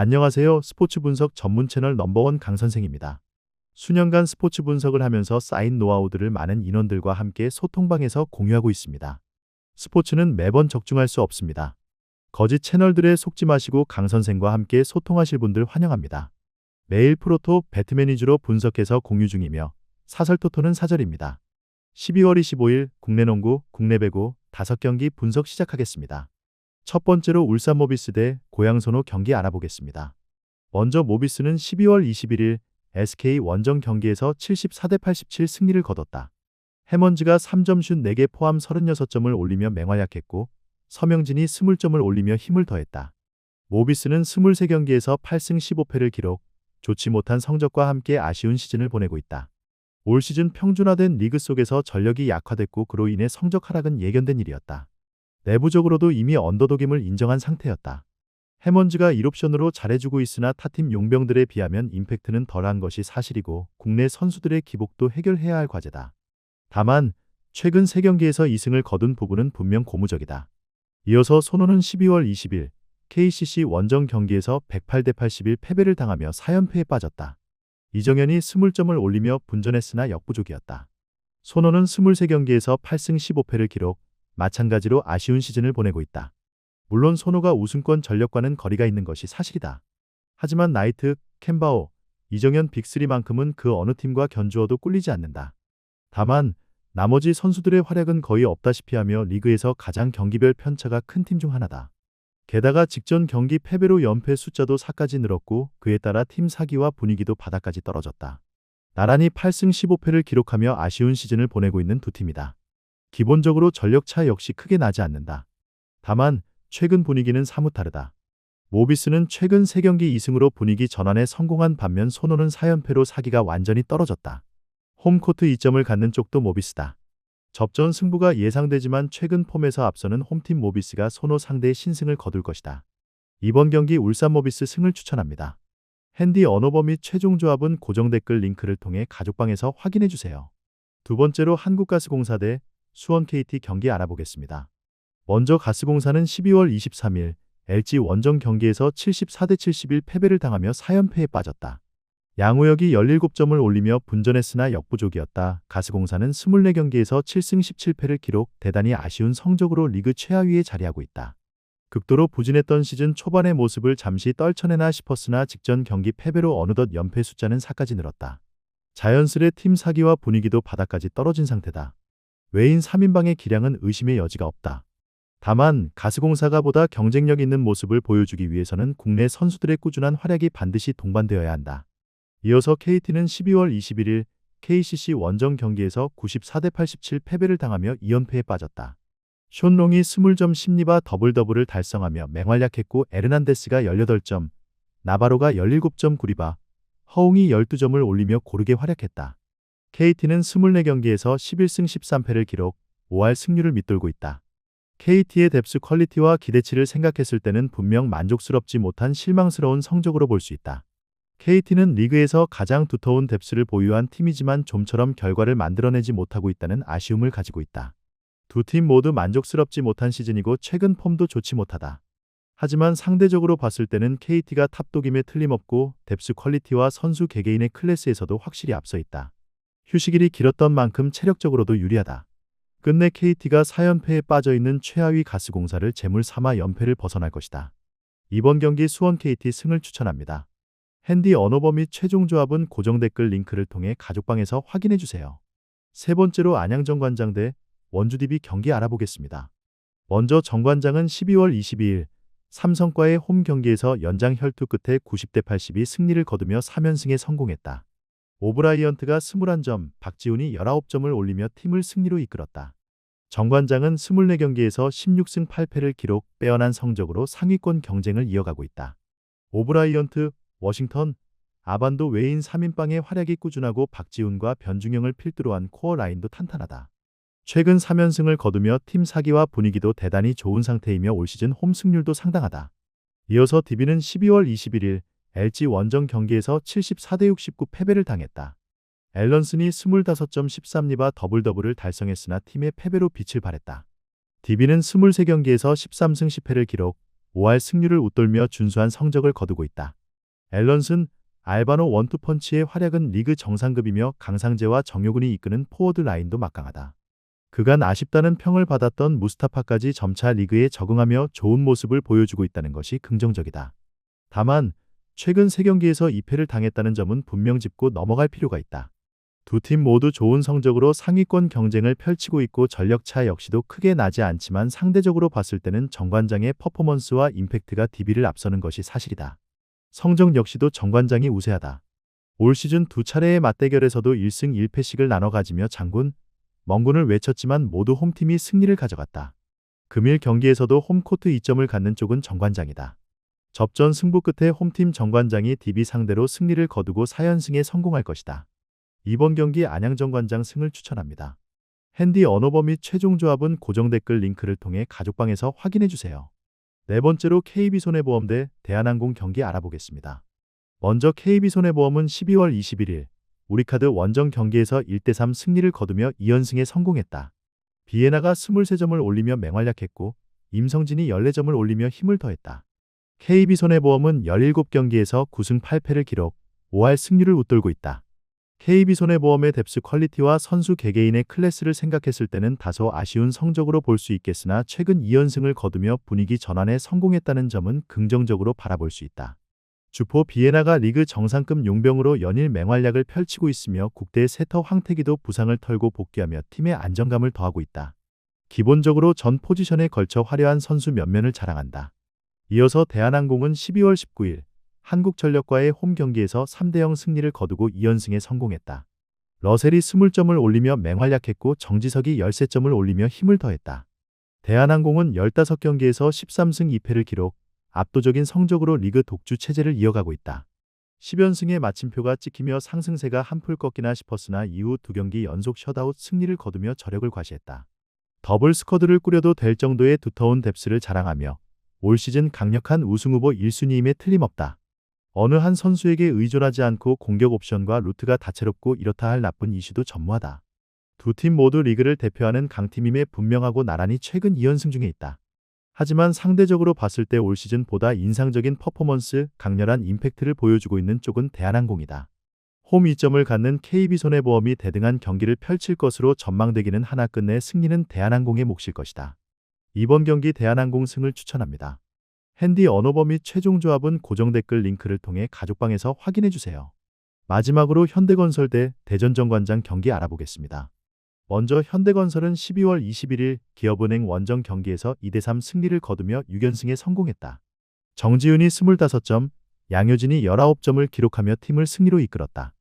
안녕하세요. 스포츠 분석 전문 채널 넘버원 강선생입니다. 수년간 스포츠 분석을 하면서 쌓인 노하우들을 많은 인원들과 함께 소통방에서 공유하고 있습니다. 스포츠는 매번 적중할 수 없습니다. 거짓 채널들에 속지 마시고 강선생과 함께 소통하실 분들 환영합니다. 매일 프로토 배트맨 위주로 분석해서 공유 중이며 사설토토는 사절입니다. 12월 25일 국내 농구, 국내 배구 5경기 분석 시작하겠습니다. 첫 번째로 울산 모비스 대 고양선호 경기 알아보겠습니다. 먼저 모비스는 12월 21일 SK 원정 경기에서 74대 87 승리를 거뒀다. 해먼즈가 3점슛 4개 포함 36점을 올리며 맹활약했고 서명진이 20점을 올리며 힘을 더했다. 모비스는 23경기에서 8승 15패를 기록, 좋지 못한 성적과 함께 아쉬운 시즌을 보내고 있다. 올 시즌 평준화된 리그 속에서 전력이 약화됐고 그로 인해 성적 하락은 예견된 일이었다. 내부적으로도 이미 언더독임을 인정한 상태였다. 해먼즈가 1옵션으로 잘해주고 있으나 타팀 용병들에 비하면 임팩트는 덜한 것이 사실이고 국내 선수들의 기복도 해결해야 할 과제다. 다만 최근 3경기에서 2승을 거둔 부분은 분명 고무적이다. 이어서 손호는 12월 20일 KCC 원정 경기에서 108대 81 패배를 당하며 4연패에 빠졌다. 이정현이 20점을 올리며 분전했으나 역부족이었다. 손호는 23경기에서 8승 15패를 기록, 마찬가지로 아쉬운 시즌을 보내고 있다. 물론 손호가 우승권 전력과는 거리가 있는 것이 사실이다. 하지만 나이트, 캔바오, 이정현 빅3만큼은 그 어느 팀과 견주어도 꿀리지 않는다. 다만 나머지 선수들의 활약은 거의 없다시피 하며 리그에서 가장 경기별 편차가 큰 팀 중 하나다. 게다가 직전 경기 패배로 연패 숫자도 4까지 늘었고 그에 따라 팀 사기와 분위기도 바닥까지 떨어졌다. 나란히 8승 15패를 기록하며 아쉬운 시즌을 보내고 있는 두 팀이다. 기본적으로 전력 차 역시 크게 나지 않는다. 다만 최근 분위기는 사뭇 다르다. 모비스는 최근 3경기 2승으로 분위기 전환에 성공한 반면 손호는 4연패로 사기가 완전히 떨어졌다. 홈코트 2점을 갖는 쪽도 모비스다. 접전 승부가 예상되지만 최근 폼에서 앞서는 홈팀 모비스가 손호 상대의 신승을 거둘 것이다. 이번 경기 울산 모비스 승을 추천합니다. 핸디 언어버 및 최종 조합은 고정 댓글 링크를 통해 가족방에서 확인해 주세요. 두 번째로 한국가스공사 대 수원 KT 경기 알아보겠습니다. 먼저 가스공사는 12월 23일 LG 원정 경기에서 74대 71 패배를 당하며 4연패에 빠졌다. 양우혁이 17점을 올리며 분전했으나 역부족이었다. 가스공사는 24경기에서 7승 17패를 기록 대단히 아쉬운 성적으로 리그 최하위에 자리하고 있다. 극도로 부진했던 시즌 초반의 모습을 잠시 떨쳐내나 싶었으나 직전 경기 패배로 어느덧 연패 숫자는 4까지 늘었다. 자연스레 팀 사기와 분위기도 바닥까지 떨어진 상태다. 외인 3인방의 기량은 의심의 여지가 없다. 다만 가스공사가 보다 경쟁력 있는 모습을 보여주기 위해서는 국내 선수들의 꾸준한 활약이 반드시 동반되어야 한다. 이어서 KT는 12월 21일 KCC 원정 경기에서 94대 87 패배를 당하며 2연패에 빠졌다. 숀롱이 20점 10리바 더블 더블을 달성하며 맹활약했고 에르난데스가 18점, 나바로가 17점 9리바, 허웅이 12점을 올리며 고르게 활약했다. KT는 24경기에서 11승 13패를 기록, 5할 승률을 밑돌고 있다. KT의 뎁스 퀄리티와 기대치를 생각했을 때는 분명 만족스럽지 못한 실망스러운 성적으로 볼 수 있다. KT는 리그에서 가장 두터운 뎁스를 보유한 팀이지만 좀처럼 결과를 만들어내지 못하고 있다는 아쉬움을 가지고 있다. 두 팀 모두 만족스럽지 못한 시즌이고 최근 폼도 좋지 못하다. 하지만 상대적으로 봤을 때는 KT가 탑독임에 틀림없고 뎁스 퀄리티와 선수 개개인의 클래스에서도 확실히 앞서 있다. 휴식일이 길었던 만큼 체력적으로도 유리하다. 끝내 KT가 4연패에 빠져있는 최하위 가스공사를 재물 삼아 연패를 벗어날 것이다. 이번 경기 수원 KT 승을 추천합니다. 핸디 언어버 및 최종 조합은 고정 댓글 링크를 통해 가족방에서 확인해 주세요. 세 번째로 안양 정 관장 대 원주 DB 경기 알아보겠습니다. 먼저 정 관장은 12월 22일 삼성과의 홈 경기에서 연장 혈투 끝에 90대 82 승리를 거두며 3연승에 성공했다. 오브라이언트가 21점, 박지훈이 19점을 올리며 팀을 승리로 이끌었다. 정관장은 24경기에서 16승 8패를 기록 빼어난 성적으로 상위권 경쟁을 이어가고 있다. 오브라이언트, 워싱턴, 아반도 외인 3인방의 활약이 꾸준하고 박지훈과 변중영을 필두로 한 코어 라인도 탄탄하다. 최근 3연승을 거두며 팀 사기와 분위기도 대단히 좋은 상태이며 올 시즌 홈 승률도 상당하다. 이어서 DB는 12월 21일 LG 원정 경기에서 74대 69 패배를 당했다. 앨런슨이 25점 13리바 더블 더블을 달성했으나 팀의 패배로 빛을 발했다. DB는 23경기에서 13승 10패를 기록, 5할 승률을 웃돌며 준수한 성적을 거두고 있다. 앨런슨, 알바노 원투펀치의 활약은 리그 정상급이며 강상재와 정효근이 이끄는 포워드 라인도 막강하다. 그간 아쉽다는 평을 받았던 무스타파까지 점차 리그에 적응하며 좋은 모습을 보여주고 있다는 것이 긍정적이다. 다만 최근 3경기에서 2패를 당했다는 점은 분명 짚고 넘어갈 필요가 있다. 두 팀 모두 좋은 성적으로 상위권 경쟁을 펼치고 있고 전력차 역시도 크게 나지 않지만 상대적으로 봤을 때는 정관장의 퍼포먼스와 임팩트가 DB를 앞서는 것이 사실이다. 성적 역시도 정관장이 우세하다. 올 시즌 두 차례의 맞대결에서도 1승 1패씩을 나눠 가지며 장군, 멍군을 외쳤지만 모두 홈팀이 승리를 가져갔다. 금일 경기에서도 홈코트 2점을 갖는 쪽은 정관장이다. 접전 승부 끝에 홈팀 정관장이 DB 상대로 승리를 거두고 4연승에 성공할 것이다. 이번 경기 안양 정관장 승을 추천합니다. 핸디 언어버 및 최종 조합은 고정 댓글 링크를 통해 가족방에서 확인해 주세요. 네 번째로 KB손해보험 대 대한항공 경기 알아보겠습니다. 먼저 KB손해보험은 12월 21일 우리카드 원정 경기에서 1대3 승리를 거두며 2연승에 성공했다. 비에나가 23점을 올리며 맹활약했고 임성진이 14점을 올리며 힘을 더했다. KB손해보험은 17경기에서 9승 8패를 기록, 5할 승률을 웃돌고 있다. KB손해보험의 뎁스 퀄리티와 선수 개개인의 클래스를 생각했을 때는 다소 아쉬운 성적으로 볼 수 있겠으나 최근 2연승을 거두며 분위기 전환에 성공했다는 점은 긍정적으로 바라볼 수 있다. 주포 비에나가 리그 정상급 용병으로 연일 맹활약을 펼치고 있으며 국대 세터 황태기도 부상을 털고 복귀하며 팀의 안정감을 더하고 있다. 기본적으로 전 포지션에 걸쳐 화려한 선수 면면을 자랑한다. 이어서 대한항공은 12월 19일 한국전력과의 홈 경기에서 3대0 승리를 거두고 2연승에 성공했다. 러셀이 20점을 올리며 맹활약했고 정지석이 13점을 올리며 힘을 더했다. 대한항공은 15경기에서 13승 2패를 기록, 압도적인 성적으로 리그 독주 체제를 이어가고 있다. 10연승의 마침표가 찍히며 상승세가 한풀 꺾이나 싶었으나 이후 두 경기 연속 셧아웃 승리를 거두며 저력을 과시했다. 더블 스쿼드를 꾸려도 될 정도의 두터운 뎁스를 자랑하며 올 시즌 강력한 우승 후보 1순위임에 틀림없다. 어느 한 선수에게 의존하지 않고 공격 옵션과 루트가 다채롭고 이렇다 할 나쁜 이슈도 전무하다. 두 팀 모두 리그를 대표하는 강팀임에 분명하고 나란히 최근 2연승 중에 있다. 하지만 상대적으로 봤을 때 올 시즌보다 인상적인 퍼포먼스, 강렬한 임팩트를 보여주고 있는 쪽은 대한항공이다. 홈 2점을 갖는 KB손해보험이 대등한 경기를 펼칠 것으로 전망되기는 하나 끝내 승리는 대한항공의 몫일 것이다. 이번 경기 대한항공 승을 추천합니다. 핸디 언어버 및 최종 조합은 고정 댓글 링크를 통해 가족방에서 확인해 주세요. 마지막으로 현대건설 대 대전정관장 경기 알아보겠습니다. 먼저 현대건설은 12월 21일 기업은행 원정 경기에서 2대3 승리를 거두며 6연승에 성공했다. 정지훈이 25점, 양효진이 19점을 기록하며 팀을 승리로 이끌었다.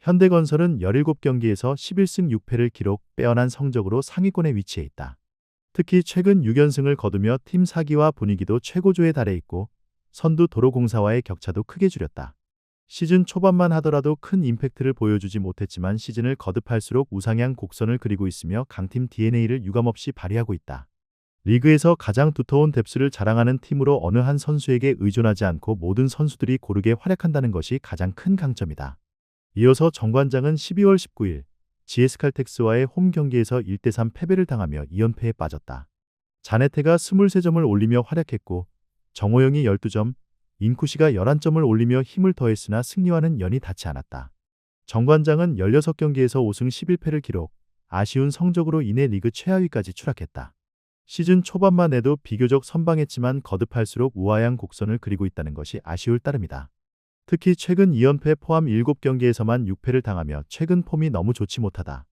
현대건설은 17경기에서 11승 6패를 기록 빼어난 성적으로 상위권에 위치해 있다. 특히 최근 6연승을 거두며 팀 사기와 분위기도 최고조에 달해 있고 선두 도로공사와의 격차도 크게 줄였다. 시즌 초반만 하더라도 큰 임팩트를 보여주지 못했지만 시즌을 거듭할수록 우상향 곡선을 그리고 있으며 강팀 DNA를 유감없이 발휘하고 있다. 리그에서 가장 두터운 뎁스를 자랑하는 팀으로 어느 한 선수에게 의존하지 않고 모든 선수들이 고르게 활약한다는 것이 가장 큰 강점이다. 이어서 정관장은 12월 19일 GS칼텍스와의 홈 경기에서 1대3 패배를 당하며 2연패에 빠졌다. 자네테가 23점을 올리며 활약했고 정호영이 12점, 인쿠시가 11점을 올리며 힘을 더했으나 승리와는 연이 닿지 않았다. 정관장은 16경기에서 5승 11패를 기록, 아쉬운 성적으로 인해 리그 최하위까지 추락했다. 시즌 초반만 해도 비교적 선방했지만 거듭할수록 우아양 곡선을 그리고 있다는 것이 아쉬울 따름이다. 특히 최근 2연패 포함 7경기에서만 6패를 당하며 최근 폼이 너무 좋지 못하다.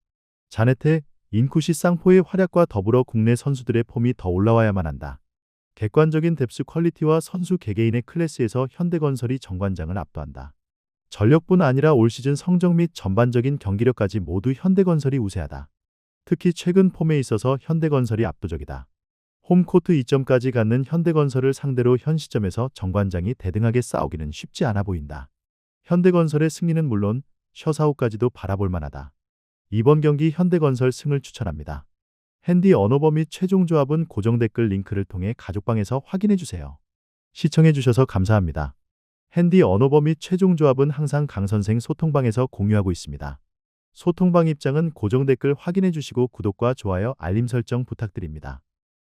자네테, 인쿠시 쌍포의 활약과 더불어 국내 선수들의 폼이 더 올라와야만 한다. 객관적인 뎁스 퀄리티와 선수 개개인의 클래스에서 현대건설이 정관장을 압도한다. 전력뿐 아니라 올 시즌 성적 및 전반적인 경기력까지 모두 현대건설이 우세하다. 특히 최근 폼에 있어서 현대건설이 압도적이다. 홈코트 2점까지 갖는 현대건설을 상대로 현 시점에서 정관장이 대등하게 싸우기는 쉽지 않아 보인다. 현대건설의 승리는 물론 셔사우까지도 바라볼 만하다. 이번 경기 현대건설 승을 추천합니다. 핸디 언어버 및 최종 조합은 고정 댓글 링크를 통해 가족방에서 확인해 주세요. 시청해 주셔서 감사합니다. 핸디 언어버 및 최종 조합은 항상 강선생 소통방에서 공유하고 있습니다. 소통방 입장은 고정 댓글 확인해 주시고 구독과 좋아요, 알림 설정 부탁드립니다.